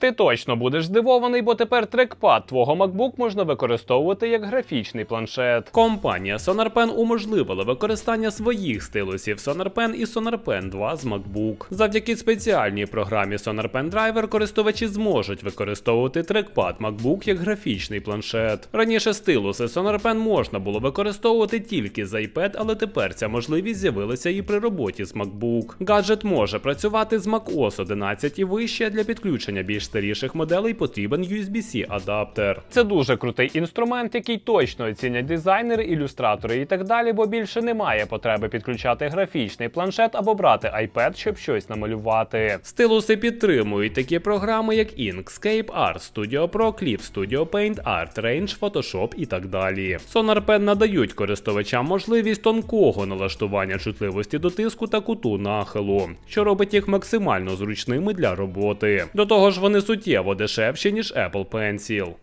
Ти точно будеш здивований, бо тепер трекпад твого MacBook можна використовувати як графічний планшет. Компанія SonarPen уможливила використання своїх стилусів SonarPen і SonarPen 2 з MacBook. Завдяки спеціальній програмі SonarPen Driver користувачі зможуть використовувати трекпад MacBook як графічний планшет. Раніше стилуси SonarPen можна було використовувати тільки з iPad, але тепер ця можливість з'явилася і при роботі з MacBook. Гаджет може працювати з macOS 11 і вище для підключення більш старіших моделей потрібен USB-C адаптер. Це дуже крутий інструмент, який точно оцінять дизайнери, ілюстратори і так далі, бо більше немає потреби підключати графічний планшет або брати iPad, щоб щось намалювати. Стилуси підтримують такі програми, як Inkscape, Art Studio Pro, Clip Studio Paint, Art Range, Photoshop і так далі. SonarPen надають користувачам можливість тонкого налаштування чутливості до тиску та куту нахилу, що робить їх максимально зручними для роботи. До того ж, вони суттєво дешевші ніж Apple Pencil.